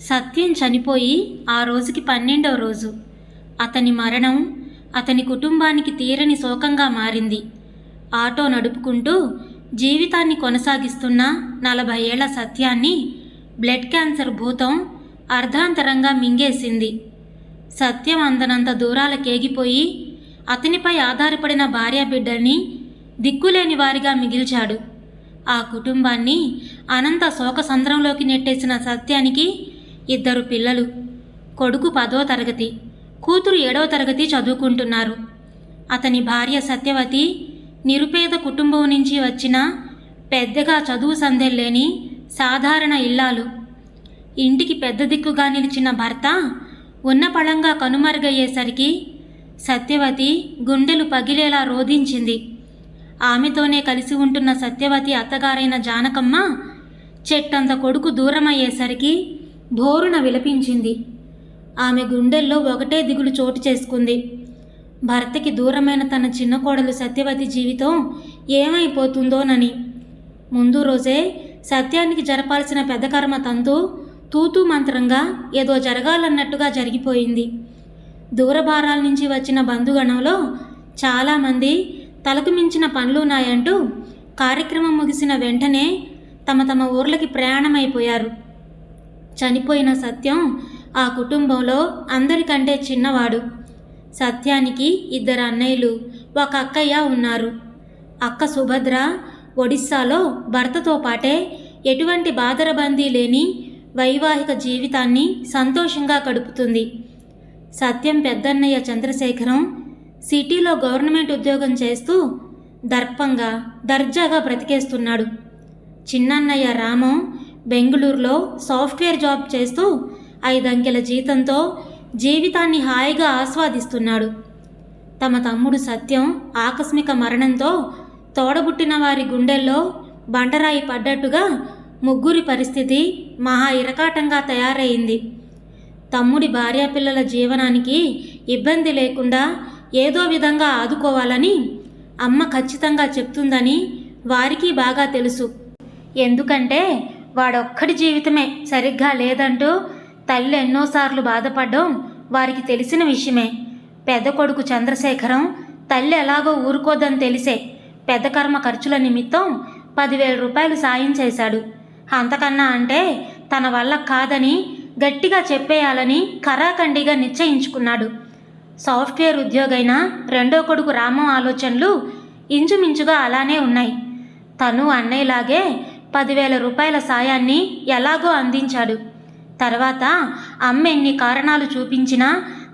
సత్యం చనిపోయి ఆ రోజుకి పన్నెండవ రోజు. అతని మరణం అతని కుటుంబానికి తీరని శోకంగా మారింది. ఆటో నడుపుకుంటూ జీవితాన్ని కొనసాగిస్తున్న నలభై ఏళ్ళ సత్యాన్ని బ్లడ్ క్యాన్సర్ భూతం అర్ధాంతరంగా మింగేసింది. సత్యం అందనంత దూరాలకేగిపోయి అతనిపై ఆధారపడిన భార్యాబిడ్డల్ని దిక్కులేని వారిగా మిగిల్చాడు. ఆ కుటుంబాన్ని అనంత శోకసంద్రంలోకి నెట్టేసిన సత్యానికి ఇద్దరు పిల్లలు. కొడుకు పదో తరగతి కూతురు ఏడవ తరగతి చదువుకుంటున్నారు. అతని భార్య సత్యవతి నిరుపేద కుటుంబం నుంచి వచ్చిన పెద్దగా చదువు సందెల్లేని సాధారణ ఇల్లాలు. ఇంటికి పెద్ద దిక్కుగా నిలిచిన భర్త ఉన్నపళంగా కనుమరుగయ్యేసరికి సత్యవతి గుండెలు పగిలేలా రోధించింది. ఆమెతోనే కలిసి ఉంటున్న సత్యవతి అత్తగారైన జానకమ్మ చెట్టంత కొడుకు దూరమయ్యేసరికి భోరున విలపించింది. ఆమె గుండెల్లో ఒకటే దిగులు చోటు చేసుకుంది. భర్తకి దూరమైన తన చిన్న కోడలు సత్యవతి జీవితం ఏమైపోతుందోనని. ముందు రోజే సత్యానికి జరపాల్సిన పెద్ద కర్మ తంతు తూతూ మంత్రంగా ఏదో జరగాలన్నట్టుగా జరిగిపోయింది. దూరభారాల నుంచి వచ్చిన బంధుగణంలో చాలామంది తలకు మించిన పనులున్నాయంటూ కార్యక్రమం ముగిసిన వెంటనే తమ తమ ఊర్లకి ప్రయాణమైపోయారు. చనిపోయిన సత్యం ఆ కుటుంబంలో అందరికంటే చిన్నవాడు. సత్యానికి ఇద్దరు అన్నయ్యలు ఒక అక్కయ్య ఉన్నారు. అక్క సుభద్ర ఒడిస్సాలో భర్తతో పాటే ఎటువంటి బాదరబందీ లేని వైవాహిక జీవితాన్ని సంతోషంగా గడుపుతుంది. సత్యం పెద్దన్నయ్య చంద్రశేఖరం సిటీలో గవర్నమెంట్ ఉద్యోగం చేస్తూ దర్పంగా దర్జాగా బ్రతికేస్తున్నాడు. చిన్నన్నయ్య రామం బెంగళూరులో సాఫ్ట్వేర్ జాబ్ చేస్తూ ఐదంకెల జీతంతో జీవితాన్ని హాయిగా ఆస్వాదిస్తున్నాడు. తమ తమ్ముడు సత్యం ఆకస్మిక మరణంతో తోడబుట్టిన వారి గుండెల్లో బండరాయి పడ్డట్టుగా ముగ్గురి పరిస్థితి మహా ఇరకాటంగా తయారైంది. తమ్ముడి భార్యాపిల్లల జీవనానికి ఇబ్బంది లేకుండా ఏదో విధంగా ఆదుకోవాలని అమ్మ ఖచ్చితంగా చెప్తుందని వారికి బాగా తెలుసు. ఎందుకంటే వాడొక్కడి జీవితమే సరిగ్గా లేదంటూ తల్లి ఎన్నోసార్లు బాధపడడం వారికి తెలిసిన విషయమే. పెద్ద కొడుకు చంద్రశేఖరం తల్లి ఎలాగో ఊరుకోదని తెలిసే పెద్ద కర్మ ఖర్చుల నిమిత్తం పదివేల రూపాయలు సాయం చేశాడు. అంతకన్నా అంటే తన వల్ల కాదని గట్టిగా చెప్పేయాలని కరాఖండిగా నిశ్చయించుకున్నాడు. సాఫ్ట్వేర్ ఉద్యోగైన రెండో కొడుకు రామం ఆలోచనలు ఇంచుమించుగా అలానే ఉన్నాయి. తను అన్నయ్యలాగే పదివేల రూపాయల సాయాన్ని ఎలాగో అందించాడు. తర్వాత అమ్మ ఎన్ని కారణాలు చూపించినా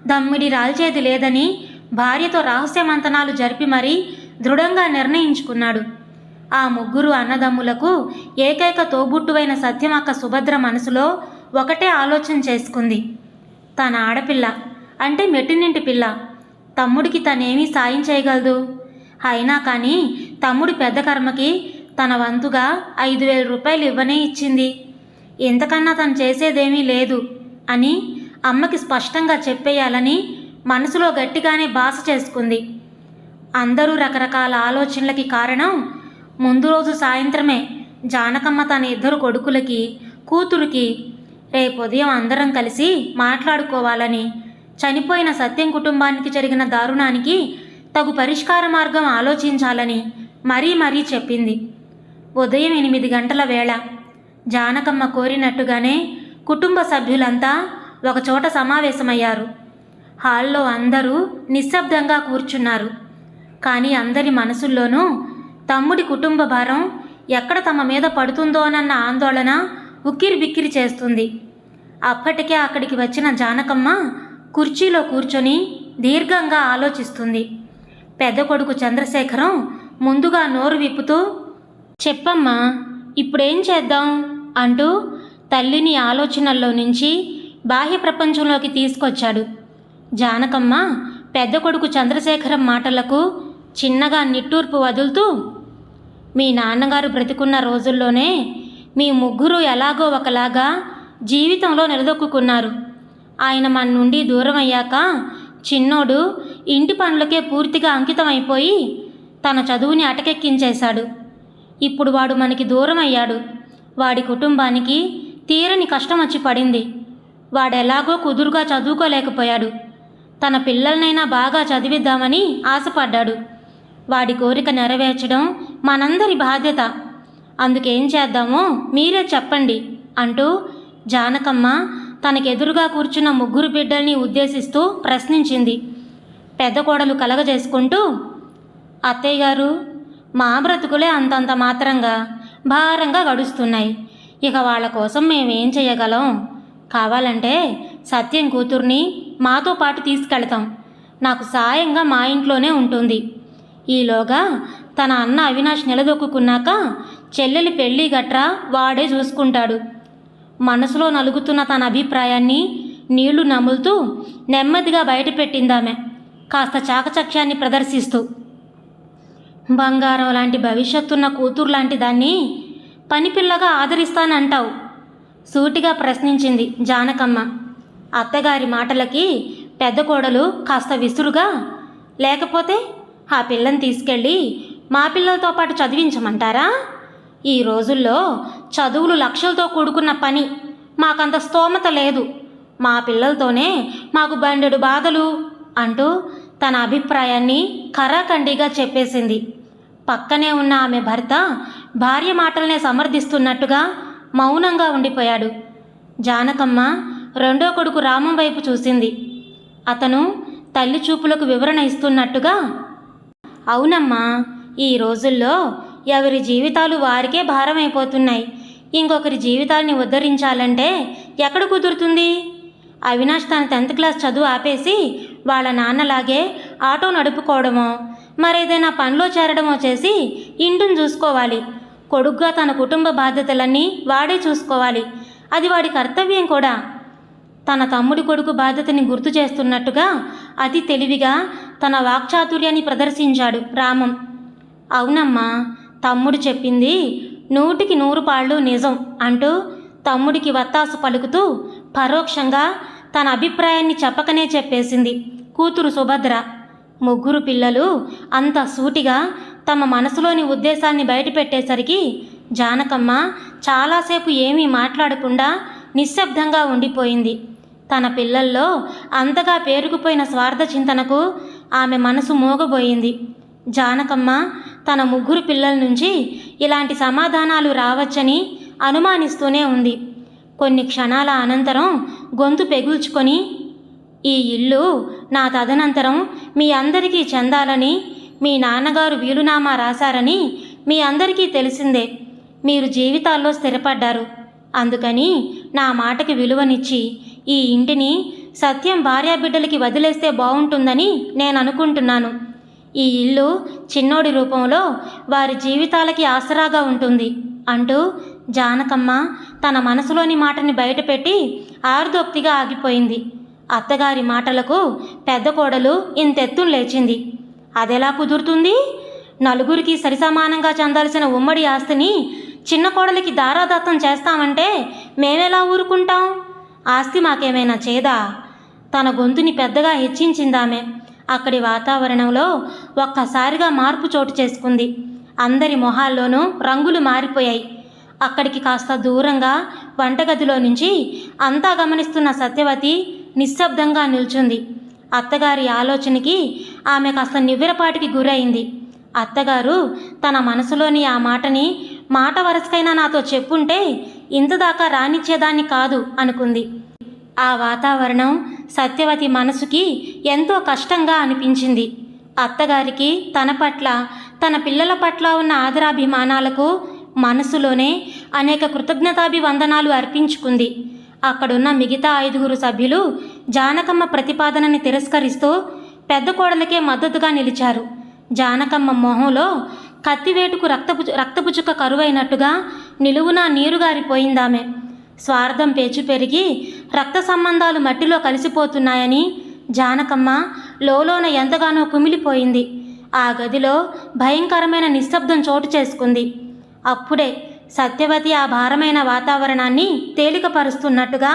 దమ్మిడి రాల్చేది లేదని భార్యతో రహస్య మంతనాలు జరిపి మరీ దృఢంగా నిర్ణయించుకున్నాడు. ఆ ముగ్గురు అన్నదమ్ములకు ఏకైక తోబుట్టువైన సత్యమక్క సుభద్ర మనసులో ఒకటే ఆలోచన చేసుకుంది. తన ఆడపిల్ల అంటే మెట్టినింటి పిల్ల. తమ్ముడికి తనేమీ సాయం చేయగలదు? అయినా కానీ తమ్ముడి పెద్ద కర్మకి తన వంతుగా ఐదు వేల రూపాయలు ఇవ్వనే ఇచ్చింది. ఇంతకన్నా తను చేసేదేమీ లేదు అని అమ్మకి స్పష్టంగా చెప్పేయాలని మనసులో గట్టిగానే బాస చేసుకుంది. అందరూ రకరకాల ఆలోచనలకి కారణం ముందు రోజు సాయంత్రమే జానకమ్మ తన ఇద్దరు కొడుకులకి కూతురికి రేపు ఉదయం అందరం కలిసి మాట్లాడుకోవాలని చనిపోయిన సత్యం కుటుంబానికి జరిగిన దారుణానికి తగు పరిష్కార మార్గం ఆలోచించాలని మరీ మరీ చెప్పింది. ఉదయం ఎనిమిది గంటల వేళ. జానకమ్మ కోరినట్టుగానే కుటుంబ సభ్యులంతా ఒకచోట సమావేశమయ్యారు. హాల్లో అందరూ నిశ్శబ్దంగా కూర్చున్నారు. కానీ అందరి మనసుల్లోనూ తమ్ముడి కుటుంబ భారం ఎక్కడ తమ మీద పడుతుందోనన్న ఆందోళన ఉక్కిరి బిక్కిరి చేస్తుంది. అప్పటికే అక్కడికి వచ్చిన జానకమ్మ కుర్చీలో కూర్చొని దీర్ఘంగా ఆలోచిస్తుంది. పెద్ద కొడుకు చంద్రశేఖరం ముందుగా నోరు విప్పుతూ చెప్పమ్మా ఇప్పుడేం చేద్దాం? అంటూ తల్లిని ఆలోచనల్లో నుంచి బాహ్య ప్రపంచంలోకి తీసుకొచ్చాడు. జానకమ్మ పెద్ద కొడుకు చంద్రశేఖరం మాటలకు చిన్నగా నిట్టూర్పు వదులుతూ మీ నాన్నగారు బ్రతికున్న రోజుల్లోనే మీ ముగ్గురు ఎలాగో ఒకలాగా జీవితంలో నిలదొక్కున్నారు ఆయన మన నుండి దూరం అయ్యాక చిన్నోడు ఇంటి పనులకే పూర్తిగా అంకితమైపోయి తన చదువుని అటకెక్కించేశాడు. ఇప్పుడు వాడు మనకి దూరం అయ్యాడు. వాడి కుటుంబానికి తీరని కష్టం వచ్చి పడింది. వాడెలాగో కుదురుగా చదువుకోలేకపోయాడు. తన పిల్లలనైనా బాగా చదివిద్దామని ఆశపడ్డాడు. వాడి కోరిక నెరవేర్చడం మనందరి బాధ్యత. అందుకేం చేద్దామో మీరే చెప్పండి అంటూ జానకమ్మ తనకెదురుగా కూర్చున్న ముగ్గురు బిడ్డల్ని ఉద్దేశిస్తూ ప్రశ్నించింది. పెద్ద కోడలు కలగజేసుకుంటూ అత్తయ్య గారు మా బ్రతుకులే అంతంత మాత్రంగా భారంగా గడుస్తున్నాయి. ఇక వాళ్ళ కోసం మేమేం చేయగలం? కావాలంటే సత్యం కూతుర్ని మాతో పాటు తీసుకెళ్తాం. నాకు సాయంగా మా ఇంట్లోనే ఉంటుంది. ఈలోగా తన అన్న అవినాష్ నిలదొక్కున్నాక చెల్లెలి పెళ్ళి గట్రా వాడే చూసుకుంటాడు. మనసులో నలుగుతున్న తన అభిప్రాయాన్ని నీళ్ళు నములుతూ నెమ్మదిగా బయటపెట్టిందామె. కాస్త చాకచక్యాన్ని ప్రదర్శిస్తూ బంగారం లాంటి భవిష్యత్తున్న కూతురు లాంటి దాన్ని పనిపిల్లగా ఆదరిస్తానంటావు. సూటిగా ప్రశ్నించింది జానకమ్మ. అత్తగారి మాటలకి పెద్ద కోడలు కాస్త విసురుగా లేకపోతే ఆ పిల్లని తీసుకెళ్ళి మా పిల్లలతో పాటు చదివించమంటారా? ఈ రోజుల్లో చదువులు లక్షలతో కూడుకున్న పని మాకంత స్తోమత లేదు. మా పిల్లలతోనే మాకు బండెడు బాధలు అంటూ తన అభిప్రాయాన్ని కరాఖండిగా చెప్పేసింది. పక్కనే ఉన్న ఆమె భర్త భార్య మాటలనే సమర్థిస్తున్నట్టుగా మౌనంగా ఉండిపోయాడు. జానకమ్మ రెండో కొడుకు రామం వైపు చూసింది. అతను తల్లి చూపులకు వివరణ ఇస్తున్నట్టుగా అవునమ్మా ఈ రోజుల్లో ఎవరి జీవితాలు వారికే భారమైపోతున్నాయి. ఇంకొకరి జీవితాల్ని ఉద్ధరించాలంటే ఎక్కడ కుదురుతుంది? అవినాష్ తన టెన్త్ క్లాస్ చదువు ఆపేసి వాళ్ళ నాన్నలాగే ఆటో నడుపుకోవడమో మరేదైనా పనిలో చేరడమో చేసి ఇంటిని చూసుకోవాలి. కొడుగ్గా తన కుటుంబ బాధ్యతలన్నీ వాడే చూసుకోవాలి. అది వాడి కర్తవ్యం కూడా. తన తమ్ముడి కొడుకు బాధ్యతని గుర్తు చేస్తున్నట్టుగా అతి తెలివిగా తన వాక్చాతుర్యాన్ని ప్రదర్శించాడు రామం. అవునమ్మా తమ్ముడు చెప్పింది నూటికి నూరు పాళ్ళు నిజం అంటూ తమ్ముడికి వత్తాసు పలుకుతూ పరోక్షంగా తన అభిప్రాయాన్ని చెప్పకనే చెప్పేసింది. కూతురు సుభద్ర. ముగ్గురు పిల్లలు అంత సూటిగా తమ మనసులోని ఉద్దేశాన్ని బయటపెట్టేసరికి జానకమ్మ చాలాసేపు ఏమీ మాట్లాడకుండా నిశ్శబ్దంగా ఉండిపోయింది. తన పిల్లల్లో అంతగా పేరుకుపోయిన స్వార్థ చింతనకు ఆమె మనసు మూగబోయింది. జానకమ్మ తన ముగ్గురు పిల్లల నుంచి ఇలాంటి సమాధానాలు రావచ్చని అనుమానిస్తూనే ఉంది. కొన్ని క్షణాల అనంతరం గొంతు పెగుల్చుకొని ఈ ఇల్లు నా తదనంతరం మీ అందరికీ చెందాలని మీ నాన్నగారు వీలునామా రాశారని మీ అందరికీ తెలిసిందే. మీరు జీవితాల్లో స్థిరపడ్డారు. అందుకని నా మాటకి విలువనిచ్చి ఈ ఇంటిని సత్యం భార్యాబిడ్డలకి వదిలేస్తే బాగుంటుందని నేను అనుకుంటున్నాను ఈ ఇల్లు చిన్నోడి రూపంలో వారి జీవితాలకి ఆసరాగా ఉంటుంది అంటూ జానకమ్మ తన మనసులోని మాటని బయటపెట్టి ఆరుదోక్తిగా ఆగిపోయింది. అత్తగారి మాటలకు పెద్ద కోడలు ఇంతెత్తును లేచింది. అదెలా కుదురుతుంది? నలుగురికి సరిసమానంగా చెందాల్సిన ఉమ్మడి ఆస్తిని చిన్న కోడలికి దారాదత్తం చేస్తామంటే మేమెలా ఊరుకుంటాం? ఆస్తి మాకేమైనా చేదా? తన గొంతుని పెద్దగా హెచ్చించిందామె. అక్కడి వాతావరణంలో ఒక్కసారిగా మార్పు చోటు చేసుకుంది. అందరి మొహాల్లోనూ రంగులు మారిపోయాయి. అక్కడికి కాస్త దూరంగా వంటగదిలో నుంచి అంతా గమనిస్తున్న సత్యవతి నిశ్శబ్దంగా నిల్చుంది. అత్తగారి ఆలోచనకి ఆమె కాస్త నివ్వెరపాటికి గురైంది. అత్తగారు తన మనసులోని ఆ మాటని మాట వరసకైనా నాతో చెప్పుంటే ఇంతదాకా రానిచ్చేదాన్ని కాదు అనుకుంది. ఆ వాతావరణం సత్యవతి మనసుకి ఎంతో కష్టంగా అనిపించింది. అత్తగారికి తన పట్ల తన పిల్లల పట్ల ఉన్న ఆదరాభిమానాలకు మనసులోనే అనేక కృతజ్ఞతాభివందనాలు అర్పించుకుంది. అక్కడున్న మిగతా ఐదుగురు సభ్యులు జానకమ్మ ప్రతిపాదనని తిరస్కరిస్తూ పెద్ద కోడలకే మద్దతుగా నిలిచారు. జానకమ్మ మొహంలో కత్తివేటుకు రక్తపు రక్తపుచుక కరువైనట్టుగా నిలువునా నీరుగారిపోయిందామె. స్వార్థం పేచు పెరిగి రక్త సంబంధాలు మట్టిలో కలిసిపోతున్నాయని జానకమ్మ లోలోన ఎంతగానో కుమిలిపోయింది. ఆ గదిలో భయంకరమైన నిశ్శబ్దం చోటు చేసుకుంది. అప్పుడే సత్యవతి ఆ భారమైన వాతావరణాన్ని తేలికపరుస్తున్నట్టుగా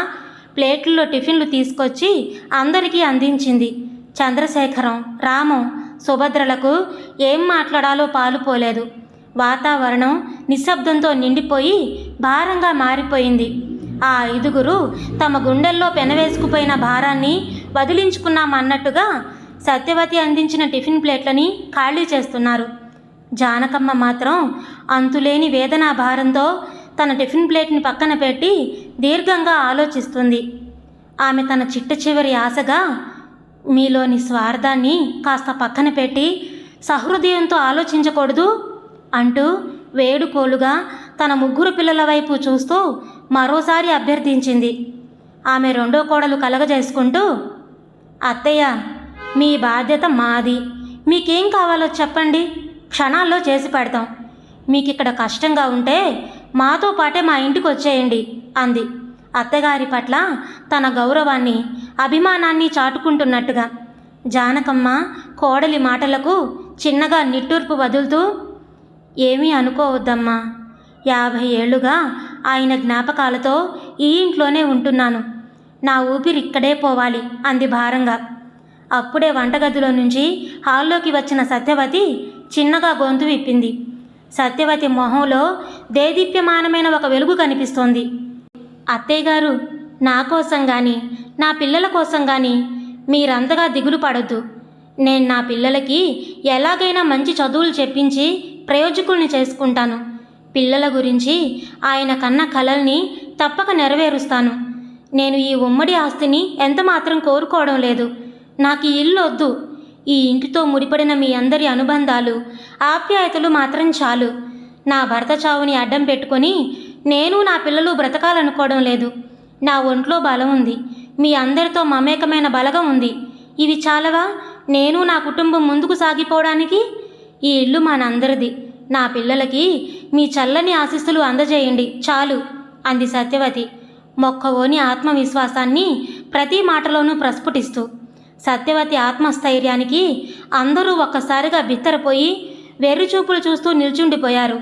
ప్లేట్లలో టిఫిన్లు తీసుకొచ్చి అందరికీ అందించింది. చంద్రశేఖరం రామం సుభద్రలకు ఏం మాట్లాడాలో పాలుపోలేదు వాతావరణం నిశ్శబ్దంతో నిండిపోయి భారంగా మారిపోయింది. ఆ ఐదుగురు తమ గుండెల్లో పెనవేసుకుపోయిన భారాన్ని వదిలించుకున్నామన్నట్టుగా సత్యవతి అందించిన టిఫిన్ ప్లేట్లని ఖాళీ చేస్తున్నారు. జానకమ్మ మాత్రం అంతులేని వేదనా భారంతో తన టిఫిన్ ప్లేట్ని పక్కన పెట్టి దీర్ఘంగా ఆలోచిస్తుంది. ఆమె తన చిట్ట చివరి ఆశగా మీలోని స్వార్థాన్ని కాస్త పక్కన పెట్టి సహృదయంతో ఆలోచించకూడదు అంటూ వేడుకోలుగా తన ముగ్గురు పిల్లల వైపు చూస్తూ మరోసారి అభ్యర్థించింది. ఆమె రెండో కోడలు కలగజేసుకుంటూ అత్తయ్య మీ బాధ్యత మాది. మీకేం కావాలో చెప్పండి. క్షణాల్లో చేసి పెడతాం. మీకు ఇక్కడ కష్టంగా ఉంటే మాతో పాటే మా ఇంటికి వచ్చేయండి అంది. అత్తగారి పట్ల తన గౌరవాన్ని అభిమానాన్ని చాటుకుంటున్నట్టుగా. జానకమ్మ కోడలి మాటలకు చిన్నగా నిట్టూర్పు వదులుతూ ఏమీ అనుకోవద్దమ్మా. యాభై ఏళ్ళుగా ఆయన జ్ఞాపకాలతో ఈ ఇంట్లోనే ఉంటున్నాను. నా ఊపిరి ఇక్కడే పోవాలి అంది భారంగా. అప్పుడే వంటగదిలో నుంచి హాల్లోకి వచ్చిన సత్యవతి చిన్నగా గొంతు విప్పింది. సత్యవతి మొహంలో దేదీప్యమానమైన ఒక వెలుగు కనిపిస్తోంది. అత్తయ్య గారు నా కోసం కానీ నా పిల్లల కోసం కానీ మీరంతగా దిగులు పడద్దు. నేను నా పిల్లలకి ఎలాగైనా మంచి చదువులు చెప్పించి ప్రయోజకుల్ని చేసుకుంటాను. పిల్లల గురించి ఆయన కన్న కలల్ని తప్పక నెరవేరుస్తాను. నేను ఈ ఉమ్మడి ఆస్తిని ఎంత మాత్రం కోరుకోవడం లేదు. నాకు ఈ ఇల్లు వద్దు. ఈ ఇంటితో ముడిపడిన మీ అందరి అనుబంధాలు ఆప్యాయతలు మాత్రం చాలు. నా భర్త చావుని అడ్డం పెట్టుకొని నేను నా పిల్లలు బ్రతకాలనుకోవడం లేదు. నా ఒంట్లో బలం ఉంది. మీ అందరితో మమేకమైన బలగం ఉంది. ఇవి చాలవా? నేను నా కుటుంబం ముందుకు సాగిపోవడానికి? ఈ ఇల్లు మనందరిది. నా పిల్లలకి మీ చల్లని ఆశీస్సులు అందజేయండి. చాలు అంది సత్యవతి. మొక్కవోని ఆత్మవిశ్వాసాన్ని ప్రతి మాటలోనూ ప్రస్ఫుటిస్తూ. సత్యవతి ఆత్మస్థైర్యానికి అందరూ ఒక్కసారిగా బిత్తరపోయి వెర్రిచూపులు చూస్తూ నిల్చుండిపోయారు.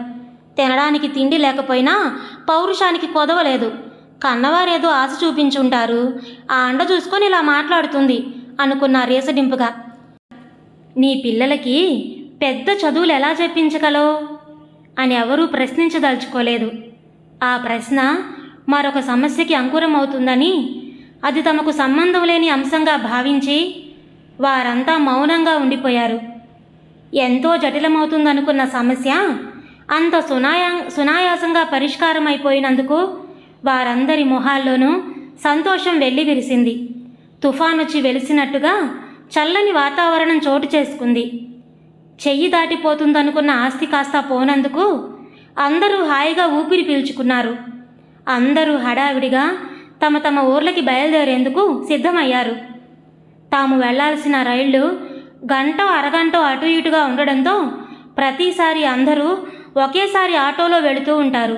తినడానికి తిండి లేకపోయినా పౌరుషానికి కొదవలేదు. కన్నవారేదో ఆశ చూపించుంటారు. ఆ అండ చూసుకొని ఇలా మాట్లాడుతుంది అనుకున్న రేసడింపుగా. నీ పిల్లలకి పెద్ద చదువులు ఎలా చెప్పించగలవు? అని ఎవరూ ప్రశ్నించదలుచుకోలేదు. ఆ ప్రశ్న మరొక సమస్యకి అంకురం అవుతుందని అది తమకు సంబంధం లేని అంశంగా భావించి వారంతా మౌనంగా ఉండిపోయారు. ఎంతో జటిలమవుతుందనుకున్న సమస్య అంత సునాయా సునాయాసంగా పరిష్కారం అయిపోయినందుకు వారందరి మొహాల్లోనూ సంతోషం వెళ్ళి విరిసింది. తుఫానొచ్చి వెలిసినట్టుగా చల్లని వాతావరణం చోటు చేసుకుంది. చెయ్యి దాటిపోతుందనుకున్న ఆస్తి కాస్త పోనందుకు అందరూ హాయిగా ఊపిరి పీల్చుకున్నారు. అందరూ హడావిడిగా తమ తమ ఊర్లకి బయలుదేరేందుకు సిద్ధమయ్యారు. తాము వెళ్ళాల్సిన రైళ్ళు గంట అరగంట అటు ఇటుగా ఉండడంతో ప్రతిసారి అందరూ ఒకేసారి ఆటోలో వెళుతూ ఉంటారు.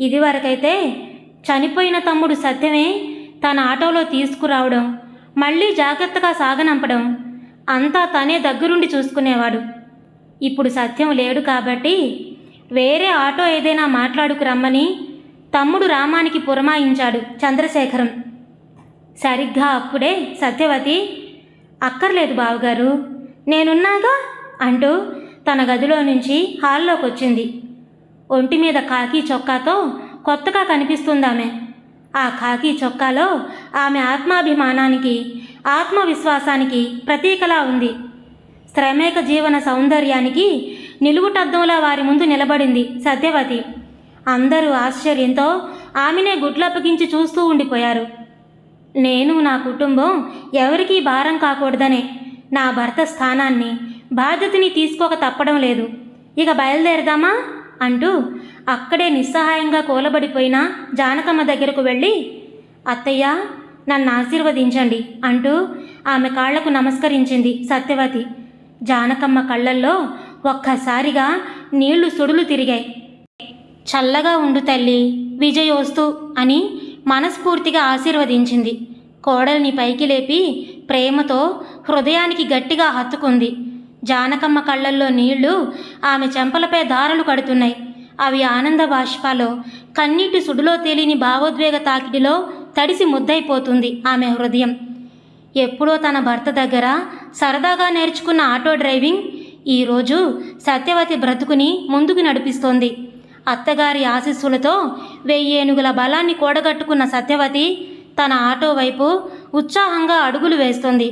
ఇదివరకైతే చనిపోయిన తమ్ముడు సత్యమే తన ఆటోలో తీసుకురావడం మళ్ళీ జాగ్రత్తగా సాగనంపడం అంతా తనే దగ్గరుండి చూసుకునేవాడు. ఇప్పుడు సత్యం లేడు కాబట్టి వేరే ఆటో ఏదైనా మాట్లాడుకు రమ్మని తమ్ముడు రామానికి పురమాయించాడు చంద్రశేఖరం. సరిగ్గా అప్పుడే సత్యవతి అక్కర్లేదు బావగారు నేనున్నాగా? అంటూ తన గదిలో నుంచి హాల్లోకి వచ్చింది ఒంటి మీద కాకి చొక్కాతో కొత్తగా కనిపిస్తుందామె. ఆ కాకి చొక్కాలో ఆమె ఆత్మాభిమానానికి ఆత్మవిశ్వాసానికి ప్రతీకలా ఉంది. శ్రమేక జీవన సౌందర్యానికి నిలువుటద్దంలా వారి ముందు నిలబడింది సత్యవతి. అందరూ ఆశ్చర్యంతో ఆమెనే గుడ్లప్పగించి చూస్తూ ఉండిపోయారు. నేను నా కుటుంబం ఎవరికీ భారం కాకూడదనే నా భర్త స్థానాన్ని బాధ్యతని తీసుకోక తప్పడం లేదు. ఇక బయలుదేరదామా? అంటూ అక్కడే నిస్సహాయంగా కూలబడిపోయిన జానకమ్మ దగ్గరకు వెళ్ళి అత్తయ్య నన్ను ఆశీర్వదించండి అంటూ ఆమె కాళ్ళకు నమస్కరించింది సత్యవతి. జానకమ్మ కళ్ళల్లో ఒక్కసారిగా నీళ్ళు సుడులు తిరిగాయి. చల్లగా ఉండు తల్లి విజయోస్తు అని మనస్ఫూర్తిగా ఆశీర్వదించింది. కోడల్ని పైకి లేపి ప్రేమతో హృదయానికి గట్టిగా హత్తుకుంది. జానకమ్మ కళ్ళల్లో నీళ్ళు ఆమె చెంపలపై దారలు కడుతున్నాయి. అవి ఆనంద బాష్పాలో కన్నీటి సుడులో తేలిని భావోద్వేగ తాకిడిలో తడిసి ముద్దైపోతుంది ఆమె హృదయం. ఎప్పుడో తన భర్త దగ్గర సరదాగా నేర్చుకున్న ఆటో డ్రైవింగ్ ఈరోజు సత్యవతి బ్రతుకుని ముందుకు నడిపిస్తోంది. అత్తగారి ఆశీస్సులతో వెయ్యేనుగుల బలాన్ని కూడగట్టుకున్న సత్యవతి తన ఆటో వైపు ఉత్సాహంగా అడుగులు వేస్తుంది.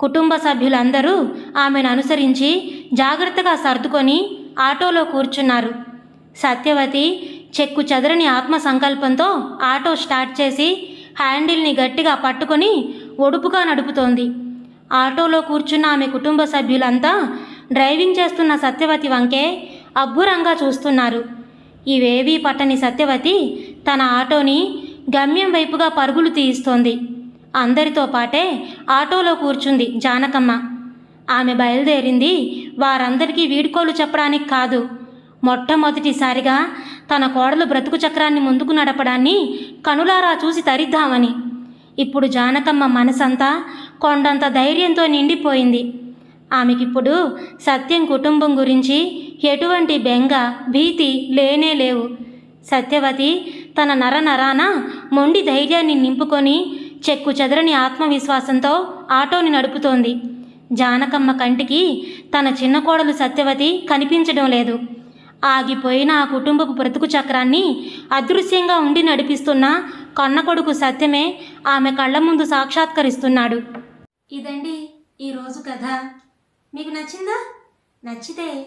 కుటుంబ సభ్యులందరూ ఆమెను అనుసరించి జాగ్రత్తగా సర్దుకొని ఆటోలో కూర్చున్నారు. సత్యవతి చెక్కు చెదరని ఆత్మ సంకల్పంతో ఆటో స్టార్ట్ చేసి హ్యాండిల్ని గట్టిగా పట్టుకొని ఒడుపుగా నడుపుతోంది. ఆటోలో కూర్చున్న ఆమె కుటుంబ సభ్యులంతా డ్రైవింగ్ చేస్తున్న సత్యవతి వంకే అబ్బురంగా చూస్తున్నారు. ఇవేవీ పట్టని సత్యవతి తన ఆటోని గమ్యం వైపుగా పరుగులు తీయిస్తోంది. అందరితో పాటే ఆటోలో కూర్చుంది జానకమ్మ. ఆమె బయలుదేరింది. వారందరికీ వీడ్కోలు చెప్పడానికి కాదు. మొట్టమొదటిసారిగా తన కోడలు బ్రతుకు చక్రాన్ని ముందుకు నడపడాన్ని కనులారా చూసి తరిద్దామని. ఇప్పుడు జానకమ్మ మనసంతా కొండంత ధైర్యంతో నిండిపోయింది. ఆమెకిప్పుడు సత్యం కుటుంబం గురించి ఎటువంటి బెంగ భీతి లేనే లేవు. సత్యవతి తన నర నరాన మొండి ధైర్యాన్ని నింపుకొని చెక్కు చెదరని ఆత్మవిశ్వాసంతో ఆటోని నడుపుతోంది. జానకమ్మ కంటికి తన చిన్న కోడలు సత్యవతి కనిపించడం లేదు. ఆగిపోయిన ఆ కుటుంబపు బ్రతుకు చక్రాన్ని అదృశ్యంగా ఉండి నడిపిస్తున్న కన్న కొడుకు సత్యమే ఆమె కళ్ళ ముందు సాక్షాత్కరిస్తున్నాడు. ఇదండి ఈరోజు కథ. మీకు నచ్చిందా? నచ్చితే